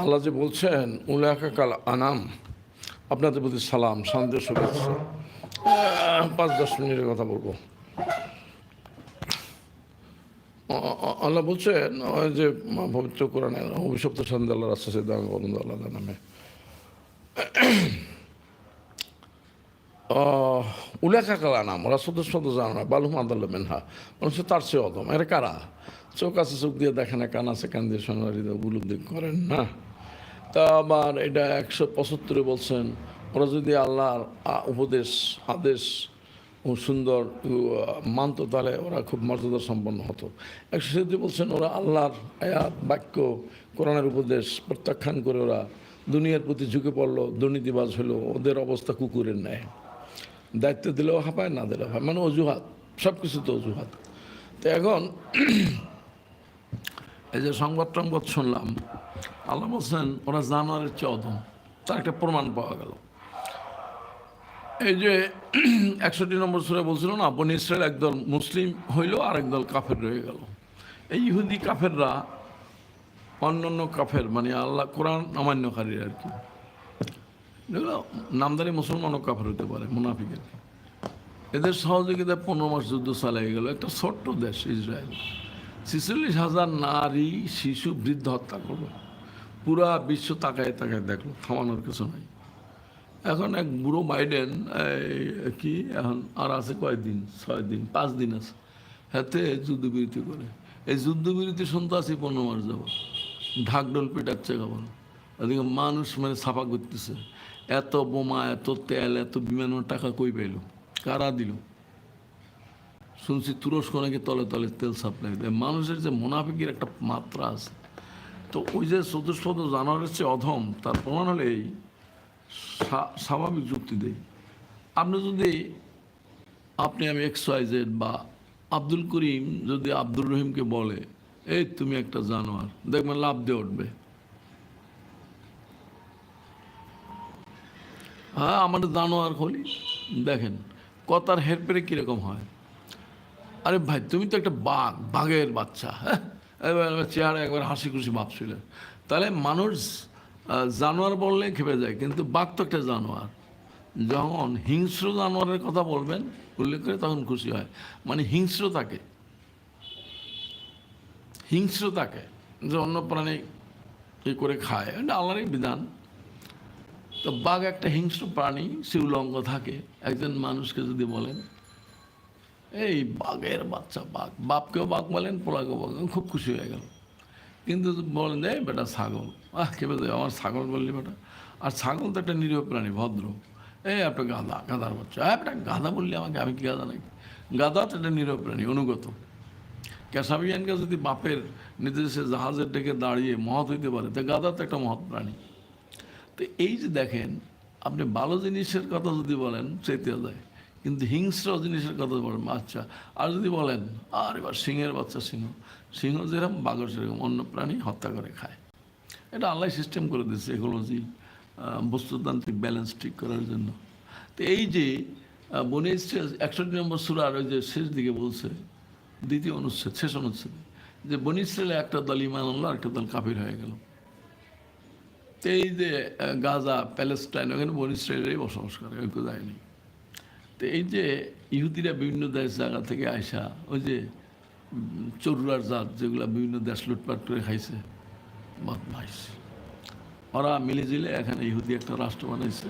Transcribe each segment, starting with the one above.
আল্লাহ যে বলছেন উলাকা কাল আনাম, আপনাদের প্রতি সালাম, শান্তি শুভেচ্ছা। পাঁচ, দশ মিনিটের কথা বলব। আল্লাহ বলছেন যে পবিত্র কোরআনে অভিশপ্ত শান্তি আল্লাহ রাস্তা সে দাম বন্ধু আল্লাহ নামে। উলেখা কালা আনাম শুধু শুধু জানো বালুম আদাল্লা মেনহা। মানুষ তার চেয়ে অদম এরা কারা? চোখ আছে, চোখ দিয়ে দেখে না কান আছে, কান দিয়ে শোনা উপলব্ধি করেন না। তা আবার এটা একশো পঁচাত্তরে বলছেন, ওরা যদি আল্লাহর উপদেশ, আদেশ ও সুন্দর মানত, তাহলে ওরা খুব মর্যাদা সম্পন্ন হতো। একশো সেদি বলছেন, ওরা আল্লাহর আয়াত, বাক্য, কোরআনের উপদেশ প্রত্যাখ্যান করে ওরা দুনিয়ার প্রতি ঝুঁকে পড়ল, দুর্নীতিবাজ হলো, ওদের অবস্থা কুকুরের ন্যায়। দায়িত্ব দিলেও হাঁপায় না দিলেও হয় মানে অজুহাত সব কিছু তো অজুহাত। তো এখন এই যে সংবাদ টংবাদ শুনলাম আল্লাহ বলছেন ওরা জানোয়ারের চেয়ে অদম তার একটা প্রমাণ পাওয়া গেল। এই যে একষট্টি নম্বর সুরে বলছিল না, বনি ইসরায়েল একদল মুসলিম হইল, আর একদল কাফের রয়ে গেল। এই ইহুদি কাফেররা অন্যান্য কাফের মানে আল্লাহ, কোরআন অমান্যকারী আর কি। নামদারি মুসলমানও কাফের হতে পারে, মুনাফিকের। এদের সহযোগিতায় পনেরো মাস যুদ্ধ চালিয়ে গেল, একটা ছোট্ট দেশ, ইসরায়েল। ছেচল্লিশ হাজার নারী, শিশু, বৃদ্ধ হত্যা করল। পুরা বিশ্ব তাকায় তাকায় দেখল, থামানোর কিছু নাই। এখন এক বুড়ো বাইডেন কি, এখন আর আছে কয়েকদিন ছয় দিন, পাঁচ দিন আছে। হাতে যুদ্ধবিরতি করে। এই যুদ্ধবিরতি শুনতে আছি পনেরো মাস যাব। ঢাকডোল পেটাচ্ছে কেমন ওদিকে মানুষ মানে ছাপা করতেছে। এত বোমা, এত তেল, এত বিমানের টাকা কই পাইল? কারা দিল? শুনছি তুরস্ক নাকি তলে তলে তেল সাপ্লাই দেয়। মানুষের যে মোনাফিকের একটা মাত্রা আছে। তো ওই যে চতুষ্পদ জানোয়ারের চেয়ে অধম, তার প্রমাণ হলে এই স্বাভাবিক যুক্তি দেই। আপনি যদি, আপনি আমি এক্স ওয়াই জেড বা আব্দুল করিম যদি আব্দুর রহিমকে বলে, এই তুমি একটা জানোয়ার, দেখবেন লাভ দিয়ে উঠবে। হ্যাঁ আমাদের জানোয়ার হলি দেখেন, কথার হেরপেরে কীরকম হয়? আরে ভাই, তুমি তো একটা বাঘ বাঘের বাচ্চা হ্যাঁ? চেহারা একবার হাসি খুশি ভাবছিলেন। তাহলে মানুষ জানোয়ার বললে খেপে যায়, কিন্তু বাঘ তো একটা জানোয়ার। যখন হিংস্র জানোয়ারের কথা বলবেন, উল্লেখ করে তখন খুশি হয়। মানে হিংস্রতাকে হিংস্রতাকে যে অন্য প্রাণী এ করে খায়, এটা আল্লাহরই বিধান। তো বাঘ একটা হিংস্র প্রাণী, সে উলঙ্গ থাকে। একজন মানুষকে যদি বলেন এই বাঘের বাচ্চা, বাঘ। বাপকেও বাঘ বলেন, পোলাকেও বাঘ খুব খুশি হয়ে গেল। কিন্তু বলেন এই বেটা ছাগল। আহ কেবে দেয় আমার ছাগল বললি বেটা? আর ছাগল তো একটা নিরীহ প্রাণী, ভদ্র। এই, একটা গাধা, গাধার বাচ্চা। হ্যাঁ একটা গাধা বললি আমাকে, আমি কি গাধা নাকি? গাধা তো একটা নিরীহ প্রাণী, অনুগত। ক্যাসাবিয়ানকে যদি বাপের নির্দেশে জাহাজের ডেকে দাঁড়িয়ে মহৎ হইতে পারে, তা গাধা তো একটা মহৎ প্রাণী। তো এই যে দেখেন, আপনি ভালো জিনিসের কথা যদি বলেন চেতে যায়। কিন্তু হিংস্র জিনিসের কথা বলেন আচ্ছা আর যদি বলেন, আর এবার সিংহের বাচ্চা সিংহ সিংহ যেরকম বাঘর সেরকম, অন্য প্রাণী হত্যা করে খায়। এটা আল্লাহ সিস্টেম করে দিচ্ছে ইকোলজি বস্তুতান্ত্রিক ব্যালেন্স ঠিক করার জন্য। তো এই যে বনে একষট্টি নম্বর সুরার ওই যে শেষ দিকে বলছে, দ্বিতীয় অনুচ্ছেদ, শেষ অনুচ্ছেদ, যে বনি একটা দল ইমান আনলো একটা দল কাফির হয়ে গেল। তো এই যে গাজা, প্যালেস্টাইন, ওখানে বনি ইসরায়েলেরই বসবাস করে, ওই কেউ যায়নি। তো এই যে ইহুদিরা বিভিন্ন দেশ জায়গা থেকে আইসা, ওই যে চরুরার জাত যেগুলো বিভিন্ন দেশ লুটপাট করে খাইছে, বদমাইশ। ওরা মিলে জিলে এখানে ইহুদি একটা রাষ্ট্র বানাইছে,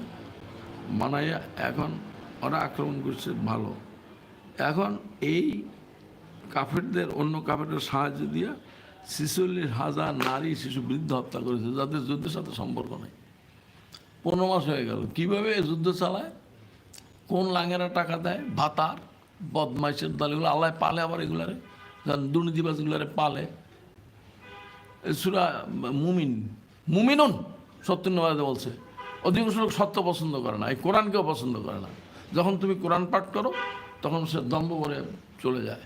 বানাইয়া এখন ওরা আক্রমণ করছে ভালো। এখন এই কাফেরদের, অন্য কাফেরদের সাহায্য দিয়ে ছিচল্লিশ হাজার নারী শিশু বৃদ্ধ হত্যা করেছে, যাদের যুদ্ধের সাথে সম্পর্ক নেই। পনেরো মাস হয়ে গেল, কীভাবে যুদ্ধ চালায়? কোন লাঙেরা টাকা দেয়? ভাতার বদমাইশের দল, এগুলো আল্লাহ পালে আবার এগুলারে। যারা দুর্নীতিবাজগুলারে পালে। সুরা মুমিন, মুমিনুন সত্যন্যবাদে বলছে, অধিকাংশ লোক সত্য পছন্দ করে না, এই কোরআনকেও পছন্দ করে না। যখন তুমি কোরআন পাঠ করো, তখন সে দম্ভ করে চলে যায়।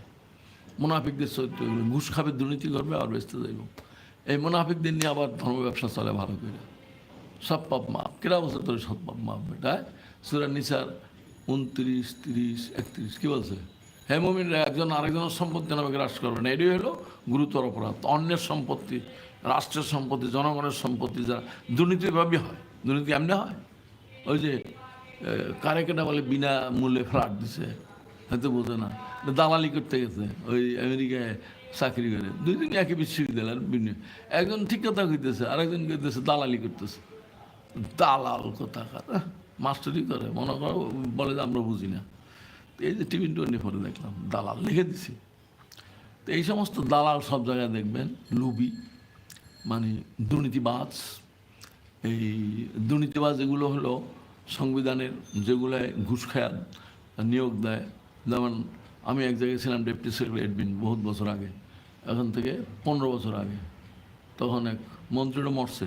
মুনাফিকদের চরিত্র ঘুষ খাবে, দুর্নীতি করবে আর বেচতে যাইব এই মুনাফিকদের নিয়ে আবার ধর্ম ব্যবসা চলে ভালো করে। সব পাপ মাপ কেরা বছর ধরে সব পাপ মাপ বেটা সুরা নিসার উনত্রিশ, তিরিশ, একত্রিশ, কী বলছে? হ্যাঁ মমিনরা, একজন আরেকজনের সম্পত্তি নামে গ্রাস করবে না। এটাই হলো গুরুতর অপরাধ। অন্যের সম্পত্তি, রাষ্ট্রের সম্পত্তি, জনগণের সম্পত্তি যারা দুর্নীতিভাবে হয়, দুর্নীতি এমনি হয়? ওই যে কারে কেটা বলে বিনা মূল্যে ফ্ল্যাট দিছে, হয়তো বোঝে না। দালালি করতে গেছে, ওই আমেরিকায় চাকরি করে। দুই দিন একই বিশ্ববিদ্যালয়ের বিনিয়োগ একজন ঠিক কথা কইতেছে, আরেকজন কইতেছে দালালি করতেছে। দালাল কথা মাস্টারি করে, মনে করো, বলে যে আমরা বুঝি না। তো এই যে টিভি টোয়েন্টি ফোরে দেখলাম, দালাল লিখে দিছি। তো এই সমস্ত দালাল সব জায়গায় দেখবেন, লুবি মানে দুর্নীতিবাজ, এই দুর্নীতিবাজ এগুলো হলো সংবিধানের যেগুলোয় ঘুষ খায় নিয়োগ দেয়। যেমন আমি এক জায়গায় ছিলাম ডেপুটি সেক্রেটারি এডমিন বহুত বছর আগে, এখন থেকে পনেরো বছর আগে। তখন এক মন্ত্রীরা মরছে।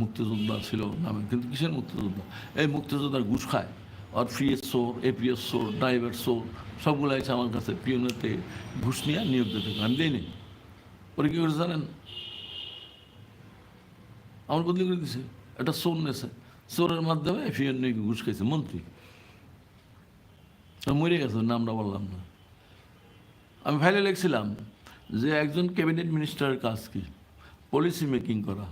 মুক্তিযোদ্ধা ছিল নামে, কিন্তু কিসের মুক্তিযোদ্ধা? এই মুক্তিযোদ্ধার ঘুষ খায়। আর ফ্রিএস সোর এপিএস সোর ড্রাইভার সোর, সবগুলো আছে আমার কাছে পিওনেতে ঘুষ নিয়ে নিয়োগ দিতে আমি দিইনি। পরে কী করে জানেন? আমার বদলি করে দিছে। একটা সোর নেছে সোরের মাধ্যমে পিওন নিয়ে ঘুষ খাইছে। মন্ত্রী। মরে গেছে, নামটা বললাম না। আমি ফাইলে লিখছিলাম যে একজন ক্যাবিনেট মিনিস্টারের কাজ কি? পলিসি মেকিং করা।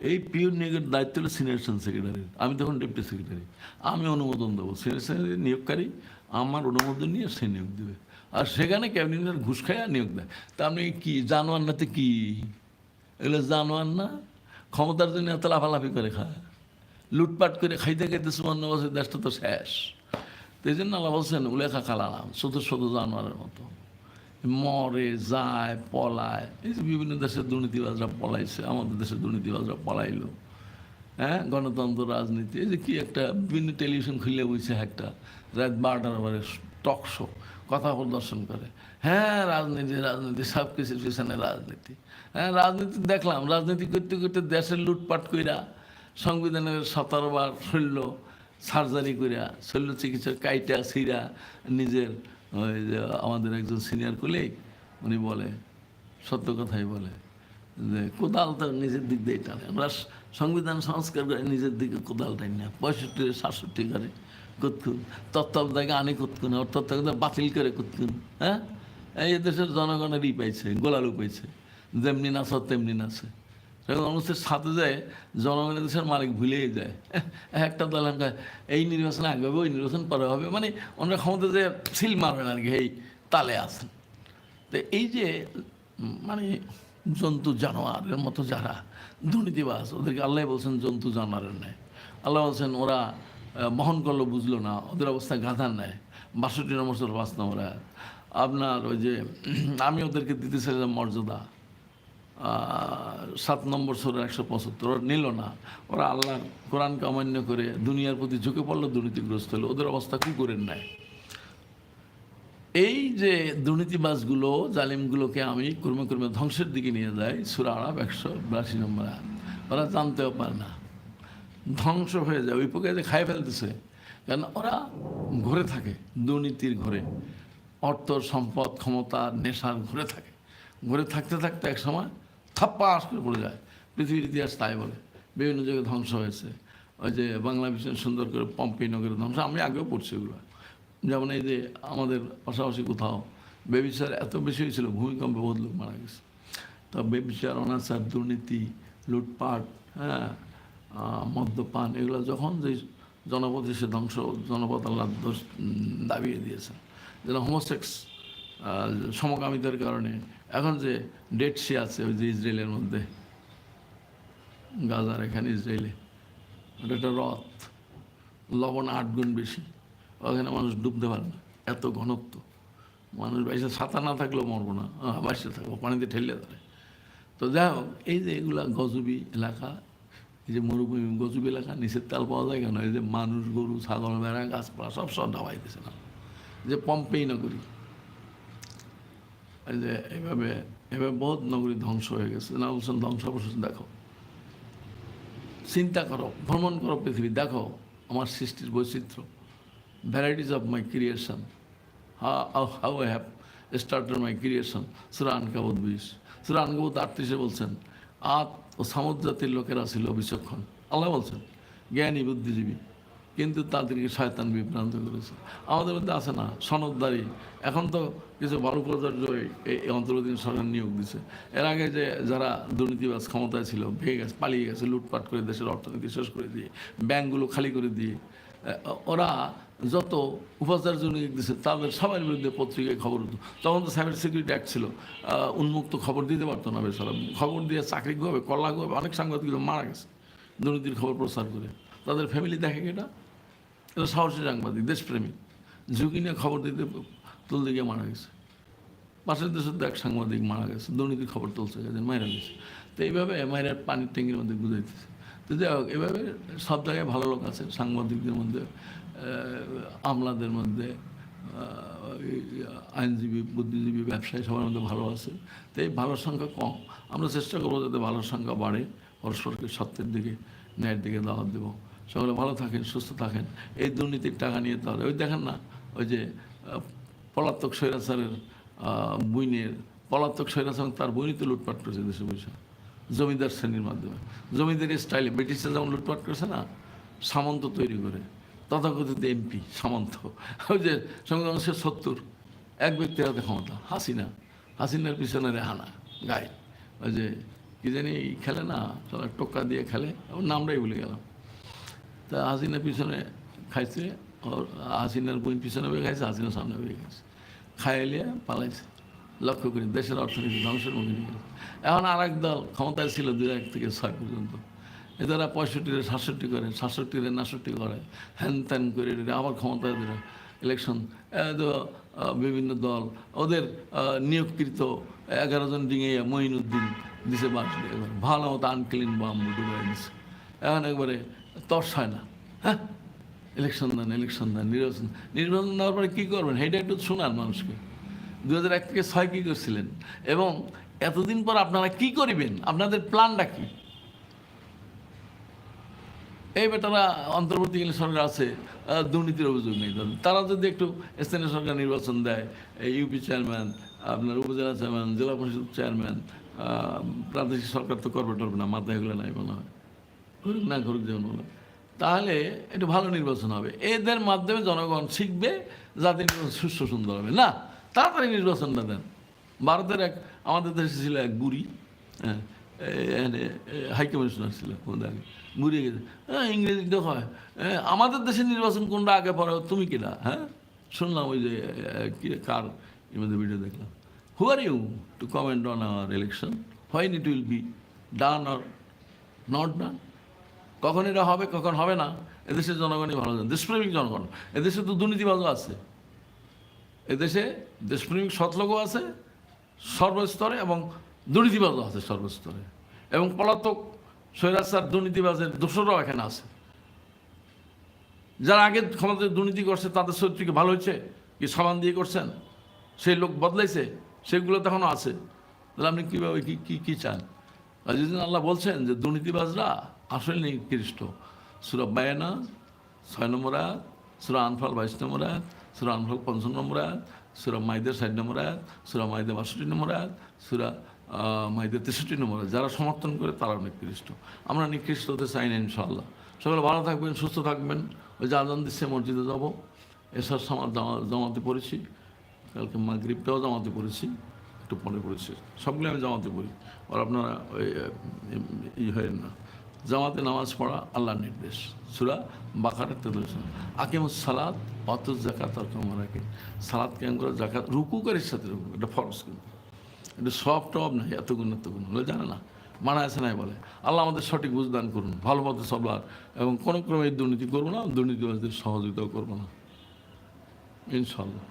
এই পিওর নিয়োগের দায়িত্ব হলো সিনিয়র সেক্রেটারির আমি তখন ডেপুটি সেক্রেটারি। আমি অনুমোদন দেবো। সিনিয়র সেক্রেটারি নিয়োগকারী আমার অনুমোদন নিয়ে সে নিয়োগ দেবে। আর সেখানে ক্যাবিনেটের ঘুষ খায় আর নিয়োগ দেয়। তা আপনি কি জানোয়ার নাতে কি? এগুলো জানোয়ার না। ক্ষমতার জন্য এত লাফালাফি করে খায়। লুটপাট করে খাইতে খাইতে সুবর্ণ বছর দেশটা তো শেষ। তো এই জন্য আল্লাহ বলছেন, উলেখা খালালাম, শুধু শুধু জানোয়ারের মতো। মরে যায়, পলায়। এই যে বিভিন্ন দেশের দুর্নীতিবাজরা পলাইছে, আমাদের দেশের দুর্নীতিবাজরা পলাইলো। হ্যাঁ গণতন্ত্র, রাজনীতি, এই যে কি একটা বিভিন্ন টেলিভিশন খুলে বইছে একটা রাত বারোটার পরে টক শো কথা প্রদর্শন করে। হ্যাঁ রাজনীতি রাজনীতি, সব কিছুর পিছনে রাজনীতি। হ্যাঁ রাজনীতি দেখলাম, রাজনীতি করতে করতে দেশের লুটপাট কইরা, সংবিধানের সতেরো বার শৈল্য সার্জারি কইরা শৈল্য চিকিৎসক কাইটা সিরা নিজের ওই যে আমাদের একজন সিনিয়র কলিগ উনি বলে, সত্য কথাই বলে, যে কোদাল তো নিজের দিক দিয়ে টানে। আমরা সংবিধান সংস্কার করে নিজের দিকে কোদাল টাই না, পঁয়ষট্টি সাতষট্টি করে কুতকুন। তত্ত্বাবধায়কে আনে কুতকুন ওর তত্ত্বাবধায় বাতিল করে কুৎকুন হ্যাঁ? এই দেশের জনগণেরই পাইছে, গোলালু পাইছে, যেমনি নাচ তেমনি নাচে মানুষের সাথে যায়, জনগণের দেশের মালিক ভুলেই যায়। একটা দল এই নির্বাচন আগে হবে, ওই নির্বাচন পরে হবে। মানে ওনারা ক্ষমতা যে সিল মারবেন আর কি, এই তালে আছেন। তো এই যে মানে জন্তু জানোয়ারের মতো যারা দুর্নীতিবাস ওদেরকে আল্লাহ বলছেন জন্তু জানোয়ারের নেয় আল্লাহ বলছেন, ওরা বহন করল বুঝলো না, ওদের অবস্থা গাধার নেয় বাষট্টি নম্বর পাঁচ নম্বর আপনার ওই যে, আমি ওদেরকে দিতে চাইলাম মর্যাদা সাত নম্বর সোরের একশো পঁচাত্তর নিল না। ওরা আল্লাহ কোরআনকে অমান্য করে দুনিয়ার প্রতি ঝুঁকে পড়ল, দুর্নীতিগ্রস্ত হলো। ওদের অবস্থা কী কুকুরের নেয় এই যে দুর্নীতিবাজগুলো, জালিমগুলোকে আমি ক্রমে ক্রমে ধ্বংসের দিকে নিয়ে যাই, সুরা আরব একশো বিরাশি নম্বর ওরা জানতেও পারে না। ধ্বংস হয়ে যায়, ওই পোকে যে খাই ফেলতেছে। কারণ ওরা ঘুরে থাকে, দুর্নীতির ঘরে। অর্থ, সম্পদ, ক্ষমতা, নেশার ঘুরে থাকে। ঘুরে থাকতে থাকতে এক সময় থাপ্পাস করে পড়ে যায়। পৃথিবীর ইতিহাস তাই বলে। বিভিন্ন জায়গায় ধ্বংস হয়েছে। ওই যে বাংলা ভীষণ সুন্দর করে পম্পি নগরের ধ্বংস। আমি আগেও পড়ছি ওগুলো। যেমন এই যে আমাদের পাশাপাশি কোথাও বেবিচার এত বেশি হয়েছিল, ভূমিকম্পে বহুত লোক মারা গেছে। তো বেবিচার, অনাচার, দুর্নীতি, লুটপাট হ্যাঁ মদ্যপান, এগুলো যখন যে জনপদ এসে ধ্বংস, জনপদ আল্লাহ দাবিয়ে দিয়েছেন। যেন হোমোসেক্স সমকামিতার কারণে। এখন যে ডেড সি আছে ওই যে ইসরায়েলের মধ্যে, গাজার এখানে ইসরায়েলে, ওটা একটা রথ, লবণ আট গুণ বেশি। ওখানে মানুষ ডুবতে পারে না, এত ঘনত্ব। মানুষ বাইসে ছাতা না থাকলেও মরবো না বাইসে থাকব, পানিতে ঠেলে ধরে। তো যাই হোক, এই যে এগুলা গজবি এলাকা, এই যে মরুভূমি গজবি এলাকা, নিচের তাল পাওয়া যায় কেন? এই যে মানুষ, গরু, ছাগল, ভেড়া, গাছপালা সব সব ডাবাই দিছে না। যে পম্পেই নগরী যে এভাবে এভাবে বহুত নগরী ধ্বংস হয়ে গেছে। না বলছেন ধ্বংসাবশেষ, দেখো। চিন্তা করো, ভ্রমণ করো পৃথিবী, দেখো আমার সৃষ্টির বৈচিত্র্য। Varieties of my creation how how I have started my creation সুরা আনকাবুত বিশ সুরা আনকাবুত আটত্রিশে বলছেন, আত ও সামুদ জাতির লোকেরা ছিল বিচক্ষণ। আল্লাহ বলছেন, জ্ঞানী, বুদ্ধিজীবী। কিন্তু তাদেরকে শয়তান বিভ্রান্ত করেছে। আমাদের মধ্যে আছে না, সনদদারি। এখন তো কিছু ভালো উপাচার্য এই এই অন্তর্বর্তী সরকার নিয়োগ দিছে। এর আগে যে যারা দুর্নীতিবাজ ক্ষমতায় ছিল, ভেঙে গেছে, পালিয়ে গেছে, লুটপাট করে দেশের অর্থনীতি শেষ করে দিয়ে, ব্যাংকগুলো খালি করে দিয়ে ওরা যত উপাচার্য নিয়োগ দিচ্ছে তাদের সবার বিরুদ্ধে পত্রিকায় খবর হতো তখন তো সাইবার সিকিউরিটি অ্যাক্ট ছিল। উন্মুক্ত খবর দিতে পারতো না বেচারা। খবর দিয়ে চাকরি হবে কল্লা হবে অনেক সাংবাদিক মারা গেছে দুর্নীতির খবর প্রচার করে। তাদের ফ্যামিলি দেখে এটা? এটা সাহসী সাংবাদিক দেশপ্রেমিক। ঝুঁকি নিয়ে খবর দিতে তুলতে গিয়ে মারা গেছে। পাশের দেশের এক সাংবাদিক মারা গেছে, দুর্নীতির খবর তুলছে গেছে মাইরা গেছে। তো এইভাবে মায়ের পানির ট্যাঙ্কির মধ্যে বুঝাইতেছে তো যাই হোক, এভাবে সব জায়গায় ভালো লোক আছে, সাংবাদিকদের মধ্যে আমলাদের মধ্যে আইনজীবী, বুদ্ধিজীবী, ব্যবসায়ী সবার মধ্যে ভালো আছে। তো এই ভালোর সংখ্যা কম। আমরা চেষ্টা করব যাতে ভালোর সংখ্যা বাড়ে, পরস্পরকে সত্যের দিকে, ন্যায়ের দিকে দাওয়াত দেবো। সকলে ভালো থাকেন সুস্থ থাকেন। এই দুর্নীতির টাকা নিয়ে তাহলে ওই দেখেন না ওই যে আহ, পলাতক স্বৈরাচারের বইনের পলাতক স্বৈরাচার তার বইনই তো লুটপাট করেছে দেশে বসে। জমিদার শ্রেণির মাধ্যমে। জমিদার স্টাইলে ব্রিটিশরা যেমন লুটপাট করেছে না সামন্ত তৈরি করে। তথাকথিত এমপি সামন্ত। ওই যে সঙ্গে সঙ্গে সে সত্তর। এক ব্যক্তির হাতে ক্ষমতা হাসিনা। হাসিনার পিছনে রেহানা গায়ে। ওই যে কি জানি খেলে না টোকা দিয়ে খেলে। নামটাই ভুলে গেলাম। তা হাসিনার পিছনে খাইছে, ওর হাসিনার বই পিছনে বয়ে খাইছে হাসিনার সামনে বয়ে গেছে খাইলিয়ে পালাইছে। লক্ষ্য করি দেশের অর্থনীতি ধ্বংসের মুখে নিয়ে গেছে। এখন আর এক দল ক্ষমতায় ছিল দুই এক থেকে ছয় পর্যন্ত। এদের পঁয়ষট্টিরে সাতষট্টি করে সাতষট্টিরে নাষট্টি করে, হ্যান ত্যান করে আবার ক্ষমতায় দিল ইলেকশন বিভিন্ন দল, ওদের নিয়োগকৃত এগারো জন ডিঙে মঈনুদ্দিন দিছে বাস দিয়ে। ভালো মতো আনক্লিন বাম ডুবাই এখন একবারে তর্স হয় না। হ্যাঁ? ইলেকশন দেন ইলেকশন দেন নির্বাচন। নির্বাচন দেওয়ার পরে কী করবেন? সেইটা একটু শোনান মানুষকে। দু হাজার এক থেকে ছয় কী করছিলেন? এবং এতদিন পর আপনারা কি করিবেন? আপনাদের প্ল্যানটা কী? এই বেটারা অন্তর্বর্তীকালীন সরকার আছে দুর্নীতির অভিযোগ নেই। তারা যদি একটু স্থানীয় সরকার নির্বাচন দেয় ইউপি চেয়ারম্যান আপনার উপজেলা চেয়ারম্যান জেলা পরিষদ চেয়ারম্যান প্রাদেশিক সরকার তো করবে টরবে না, মাথায় এগুলো নাই মনে হয়। করুক না করুক যেমন তাহলে একটু ভালো নির্বাচন হবে। এদের মাধ্যমে জনগণ শিখবে যাতে নির্বাচন সুস্থ সুন্দর হবে। না তাড়াতাড়ি নির্বাচনটা দেন। ভারতের এক আমাদের দেশে ছিল এক বুড়ি হ্যাঁ হাই কমিশনার ছিল আমাদের আগে। বুড়ি গেছে। হ্যাঁ হয় হ্যাঁ, আমাদের দেশে নির্বাচন কোনটা আগে পরে তুমি কিনা হ্যাঁ? শুনলাম ওই যে কার মধ্যে ভিডিও দেখলাম। Who are you to comment on our election when it will be done or not done কখন এটা হবে, কখন হবে না? এদেশের জনগণই ভালো জানে। দেশপ্রেমিক জনগণ। এদেশে তো দুর্নীতিবাজও আছে। এদেশে দেশপ্রেমিক সৎলোকও আছে, সর্বস্তরে এবং দুর্নীতিবাজও আছে সর্বস্তরে। এবং পলাতক স্বৈরাচার দুর্নীতিবাজের দোষরাও এখানে আছে। যারা আগে ক্ষমতায় দুর্নীতি করছে, তাদের চরিত্র ভালো হয়েছে? কি সমান দিয়ে করছেন? সেই লোক বদলাইছে? সেগুলো তো এখনও আছে। তাহলে আপনি কীভাবে, কী কী কী চান? আল্লাহ বলছেন যে দুর্নীতিবাজরা আসলে নিকৃষ্ট সুরা বায়ানা, ছয় নম্বর আয়াত, সুরা আনফাল বাইশ নম্বর আয়াত, সুরা আনফাল পঞ্চাশ নম্বর আয়াত, সুরা মাইদের ষাট নম্বর আয়াত, সুরা মাইদের বাষট্টি নম্বর আয়াত, সুরা মাইদের তেষট্টি নম্বর আয়াত। যারা সমর্থন করে তারা নিকৃষ্ট আমরা নিকৃষ্ট হতে চাই না ইনশাল্লাহ সকলে ভালো থাকবেন, সুস্থ থাকবেন। ওই যে আজান দিচ্ছে মসজিদে যাব। এসব সময় জমাতে পড়েছি। কালকে মাগরিবটাও জামাতে পড়েছি। একটু পরে পড়েছি। সবগুলো আমি জামাতে পড়ি। আর আপনারা ওই ই হয় না। জামাতে নামাজ পড়া আল্লাহর নির্দেশ। সুরা বাকারের তেদর্শন আকিমুস সালাদ অত জাকাত রাখে সালাদ কেন করে জাকাত রুকুকারের সাথে রুকু এটা ফরস কিন্তু। এটা সব টব নাই এত গুণ এত গুণ হলে জানে না, মানা আছে নাই বলে। আল্লাহ আমাদের সঠিক বুঝদান করুন, ভালো পথে চলবার এবং কোনো ক্রমে দুর্নীতি করব না, দুর্নীতিবাজদের সহযোগিতাও করব না। ইনশাল্লাহ